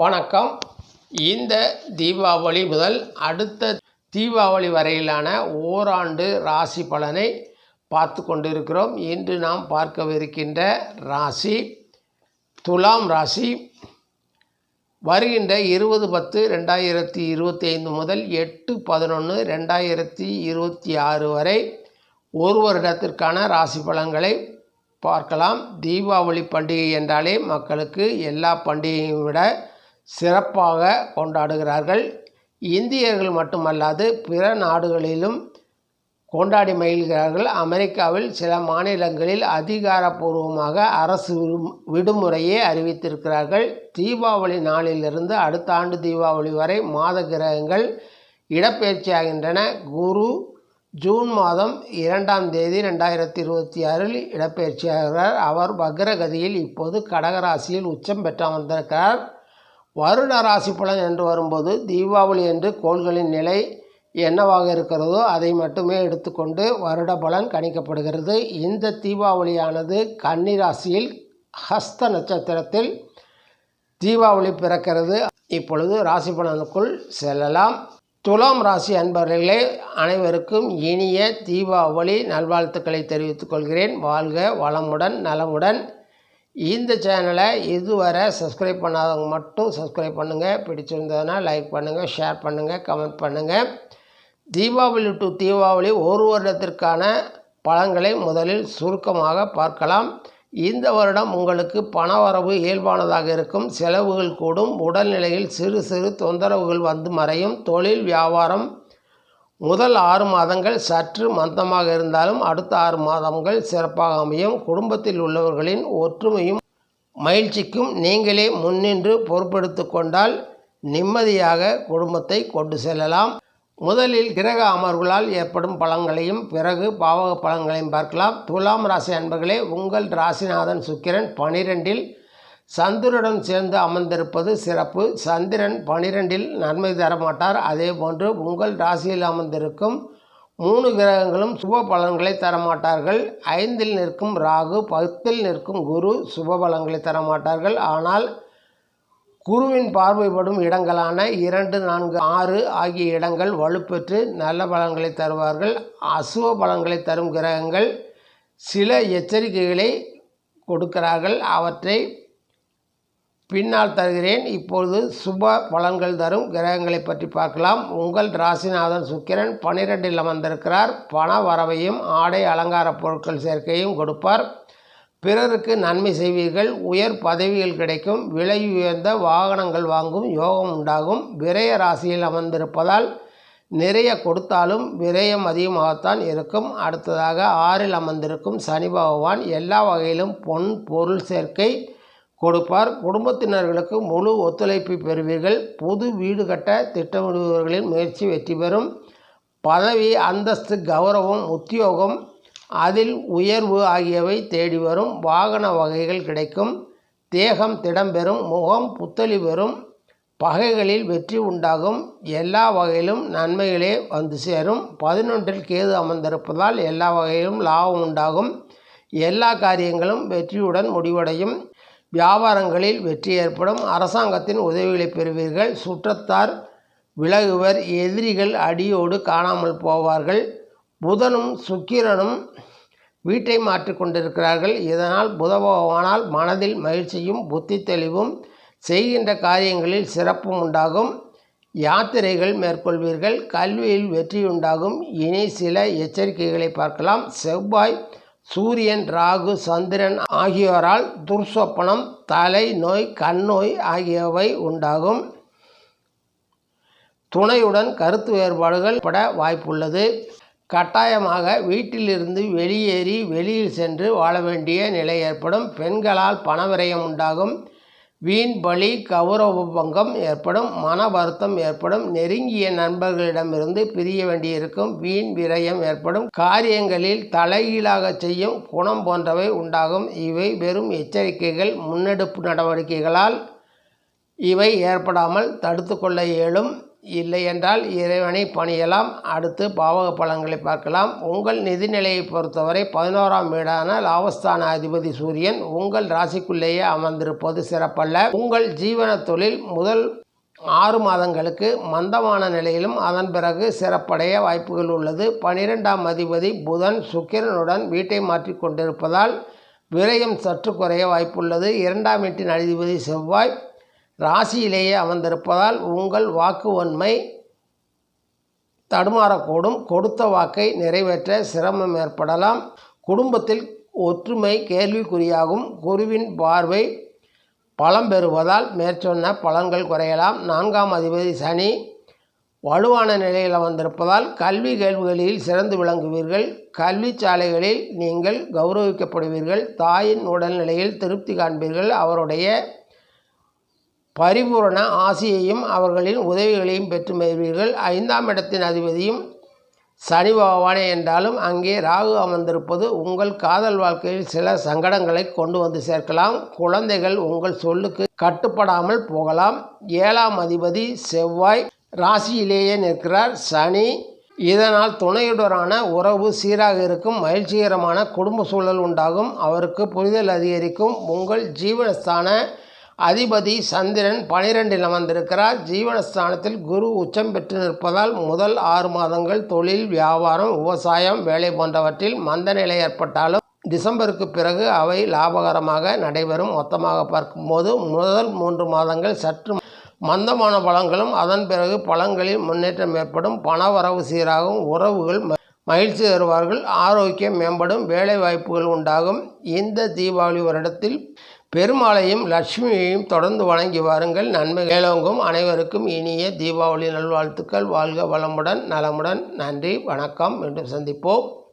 வணக்கம். இந்த தீபாவளி முதல் அடுத்த தீபாவளி வரையிலான ஓராண்டு ராசி பலனை பார்த்து கொண்டிருக்கிறோம். இன்று நாம் பார்க்கவிருக்கின்ற ராசி துலாம் ராசி. வருகின்ற இருபது பத்து ரெண்டாயிரத்தி இருபத்தி ஐந்து முதல் எட்டு பதினொன்று ரெண்டாயிரத்தி இருபத்தி ஆறு வரை ஒரு வருடத்திற்கான ராசி பலன்களை பார்க்கலாம். தீபாவளி பண்டிகை என்றாலே மக்களுக்கு எல்லா பண்டிகையும் விட சிறப்பாக கொண்டாடுகிறார்கள். இந்தியர்கள் மட்டுமல்லாது பிற நாடுகளிலும் கொண்டாடி மகிழ்கிறார்கள். அமெரிக்காவில் சில மாநிலங்களில் அதிகாரப்பூர்வமாக அரசு விடுமுறையே அறிவித்திருக்கிறார்கள். தீபாவளி நாளிலிருந்து அடுத்த ஆண்டு தீபாவளி வரை மாத கிரகங்கள் இடப்பெயர்ச்சியாகின்றன. குரு ஜூன் மாதம் இரண்டாம் தேதி ரெண்டாயிரத்தி இருபத்தி ஆறில் இடப்பெயர்ச்சியாகிறார். அவர் வக்ரகதியில் இப்போது கடகராசியில் உச்சம் பெற்று அமர்ந்திருக்கிறார். வருட ராசி பலன் என்று வரும்போது தீபாவளி என்று கோள்களின் நிலை என்னவாக இருக்கிறதோ அதை மட்டுமே எடுத்துக்கொண்டு வருட பலன் கணிக்கப்படுகிறது. இந்த தீபாவளியானது கன்னிராசியில் ஹஸ்த நட்சத்திரத்தில் தீபாவளி பிறக்கிறது. இப்பொழுது ராசி பலனுக்குள் செல்லலாம். துலாம் ராசி அன்பர்களே அனைவருக்கும் இனிய தீபாவளி நல்வாழ்த்துக்களை தெரிவித்துக் கொள்கிறேன். வாழ்க வளமுடன் நலமுடன். இந்த சேனலை இதுவரை சப்ஸ்கிரைப் பண்ணாதவங்க மட்டும் சப்ஸ்கிரைப் பண்ணுங்கள் பிடிச்சிருந்ததுன்னா லைக் பண்ணுங்கள் ஷேர் பண்ணுங்கள் கமெண்ட் பண்ணுங்கள் தீபாவளி டு தீபாவளி ஒரு வருடத்திற்கான பழங்களை முதலில் சுருக்கமாக பார்க்கலாம். இந்த வருடம் உங்களுக்கு பணவரவு இயல்பானதாக இருக்கும். செலவுகள் கூடும். உடல்நிலையில் சிறு சிறு தொந்தரவுகள் வந்து மறையும். தொழில் வியாபாரம் முதல் ஆறு மாதங்கள் சற்று மந்தமாக இருந்தாலும் அடுத்த ஆறு மாதங்கள் சிறப்பாக அமையும். குடும்பத்தில் உள்ளவர்களின் ஒற்றுமையும் மகிழ்ச்சிக்கும் நீங்களே முன்னின்று பொறுப்பெடுத்து கொண்டால் நிம்மதியாக குடும்பத்தை கொண்டு செல்லலாம். முதலில் கிரக அமர்வுகளால் ஏற்படும் பலன்களையும் பிறகு பாவக பலன்களையும் பார்க்கலாம். துலாம் ராசி அன்பர்களே உங்கள் ராசிநாதன் சுக்கிரன் பனிரெண்டில் சந்திரனுடன் சேர்ந்து அமர்ந்திருப்பது சிறப்பு. சந்திரன் பனிரெண்டில் நன்மை தரமாட்டார். அதே போன்று உங்கள் ராசியில் அமர்ந்திருக்கும் மூணு கிரகங்களும் சுப பலன்களை தரமாட்டார்கள். ஐந்தில் நிற்கும் ராகு பத்தில் நிற்கும் குரு சுப பலன்களை தரமாட்டார்கள். ஆனால் குருவின் பார்வைப்படும் இடங்களான இரண்டு நான்கு ஆறு ஆகிய இடங்கள் வலுப்பெற்று நல்ல பலன்களை தருவார்கள். அசுவ பலன்களை தரும் கிரகங்கள் சில எச்சரிக்கைகளை கொடுக்கிறார்கள். அவற்றை பின்னால் தருகிறேன். இப்பொழுது சுப பலன்கள் தரும் கிரகங்களை பற்றி பார்க்கலாம். உங்கள் ராசிநாதன் சுக்கிரன் பனிரெண்டில் அமர்ந்திருக்கிறார். பண வரவையும் ஆடை அலங்கார பொருட்கள் சேர்க்கையும் கொடுப்பார். பிறருக்கு நன்மை செய்வீர்கள். உயர் பதவிகள் கிடைக்கும். விலை உயர்ந்த வாகனங்கள் வாங்கும் யோகம் உண்டாகும். விரய ராசியில் அமர்ந்திருப்பதால் நிறைய கொடுத்தாலும் விரயம் அதிகமாகத்தான் இருக்கும். அடுத்ததாக ஆறில் அமர்ந்திருக்கும் சனி பகவான் எல்லா வகையிலும் பொன் பொருள் சேர்க்கை கொடுப்பார். குடும்பத்தினர்களுக்கு முழு ஒத்துழைப்பு பெறுவீர்கள். புது வீடு கட்ட திட்டமிடுபவர்களின் முயற்சி வெற்றி பெறும். பதவி அந்தஸ்து கௌரவம் உத்தியோகம் அதில் உயர்வு ஆகியவை தேடி வரும். வாகன வகைகள் கிடைக்கும். தேகம் திடம்பெறும் முகம் புத்தளி பெறும். பகைகளில் வெற்றி உண்டாகும். எல்லா வகையிலும் நன்மைகளே வந்து சேரும். பதினொன்றில் கேது அமர்ந்திருப்பதால் எல்லா வகையிலும் லாபம் உண்டாகும். எல்லா காரியங்களும் வெற்றியுடன் முடிவடையும். வியாபாரங்களில் வெற்றி ஏற்படும். அரசாங்கத்தின் உதவிகளை பெறுவீர்கள். சுற்றத்தார் விலகுவர். எதிரிகள் அடியோடு காணாமல் போவார்கள். புதனும் சுக்கிரனும் வீட்டை மாற்றிக்கொண்டிருக்கிறார்கள் இதனால் புத பகவானால் மனதில் மகிழ்ச்சியும் புத்தி தெளிவும் செய்கின்ற காரியங்களில் சிறப்பும் உண்டாகும். யாத்திரைகள் மேற்கொள்வீர்கள். கல்வியில் வெற்றியுண்டாகும். இனி சில எச்சரிக்கைகளை பார்க்கலாம். செவ்வாய் சூரியன் ராகு சந்திரன் ஆகியோரால் துர்சொப்பனம் தலை நோய் கண்ணோய் ஆகியவை உண்டாகும். துணையுடன் கருத்து வேறுபாடுகள் பட வாய்ப்புள்ளது. கட்டாயமாக வீட்டிலிருந்து வெளியேறி வெளியில் சென்று வாழ வேண்டிய நிலை ஏற்படும். பெண்களால் பணவிரயம் உண்டாகும். வீண் பலி கௌரவ பங்கம் ஏற்படும் மன வருத்தம் ஏற்படும் நெருங்கிய நண்பர்களிடமிருந்து பிரிய வேண்டியிருக்கும் வீண் விரயம் ஏற்படும் காரியங்களில் தலைகீழாக செய்யும் குணம் போன்றவை உண்டாகும். இவை வெறும் எச்சரிக்கைகள் முன்னெடுப்பு நடவடிக்கைகளால் இவை ஏற்படாமல் தடுத்து கொள்ள இயலும். இல்லை என்றால் இறைவனை பணியலாம். அடுத்து பாவக பலன்களை பார்க்கலாம். உங்கள் நிதிநிலையை பொறுத்தவரை பதினோராம் வீடான லாபஸ்தான அதிபதி சூரியன் உங்கள் ராசிக்குள்ளேயே அமர்ந்திருப்பது சிறப்பல்ல. உங்கள் ஜீவன தொழில் முதல் ஆறு மாதங்களுக்கு மந்தமான நிலையிலும் அதன் பிறகு சிறப்படைய வாய்ப்புகள் உள்ளது. பனிரெண்டாம் அதிபதி புதன் சுக்கிரனுடன் வீட்டை மாற்றி கொண்டிருப்பதால் விரயம் சற்று குறைய வாய்ப்புள்ளது. இரண்டாம் வீட்டின் அதிபதி செவ்வாய் ராசியிலேயே அமர்ந்திருப்பதால் உங்கள் வாக்கு வன்மை தடுமாறக்கூடும். கொடுத்த வாக்கை நிறைவேற்ற சிரமம் ஏற்படலாம். குடும்பத்தில் ஒற்றுமை கேள்விக்குறியாகும். குருவின் பார்வை பலம் பெறுவதால் மேற்சொன்ன பலன்கள் குறையலாம். நான்காம் அதிபதி சனி வலுவான நிலையில் வந்திருப்பதால் கல்வி கேள்விகளில் சிறந்து விளங்குவீர்கள். கல்வி சாலைகளில் நீங்கள் கௌரவிக்கப்படுவீர்கள். தாயின் உடல்நிலையில் திருப்தி காண்பீர்கள். அவருடைய பரிபூரண ஆசியையும் அவர்களின் உதவிகளையும் பெற்று வருவீர்கள் ஐந்தாம் இடத்தின் அதிபதியும் சனி பகவானே என்றாலும் அங்கே ராகு அமர்ந்திருப்பது உங்கள் காதல் வாழ்க்கையில் சில சங்கடங்களை கொண்டு வந்து சேர்க்கலாம். குழந்தைகள் உங்கள் சொல்லுக்கு கட்டுப்படாமல் போகலாம். ஏழாம் அதிபதி செவ்வாய் ராசியிலேயே நிற்கிறார். சனி இதனால் துணையுடனான உறவு சீராக இருக்கும். மகிழ்ச்சிகரமான குடும்ப சூழல் உண்டாகும். அவருக்கு புரிதல் அதிகரிக்கும். உங்கள் ஜீவனஸ்தான அதிபதி சந்திரன் பனிரெண்டில் அமர்ந்திருக்கிறார். ஜீவனஸ்தானத்தில் குரு உச்சம் பெற்று நிற்பதால் முதல் ஆறு மாதங்கள் தொழில் வியாபாரம் விவசாயம் வேலை போன்றவற்றில் மந்த நிலை ஏற்பட்டாலும் டிசம்பருக்கு பிறகு அவை லாபகரமாக நடைபெறும். மொத்தமாக பார்க்கும்போது முதல் மூன்று மாதங்கள் சற்று மந்தமான பழங்களும் அதன் பிறகு பழங்களில் முன்னேற்றம் ஏற்படும். பணவரவு சீராகும் உறவுகள் மகிழ்ச்சி தருவார்கள் ஆரோக்கியம் மேம்படும் வேலை வாய்ப்புகள் உண்டாகும். இந்த தீபாவளி வருடத்தில் பெருமாளையும் லட்சுமியையும் தொடர்ந்து வணங்கி வாருங்கள். நன்மை மேலோங்கும். அனைவருக்கும் இனிய தீபாவளி நல்வாழ்த்துக்கள். வாழ்க வளமுடன் நலமுடன். நன்றி வணக்கம். மீண்டும் சந்திப்போம்.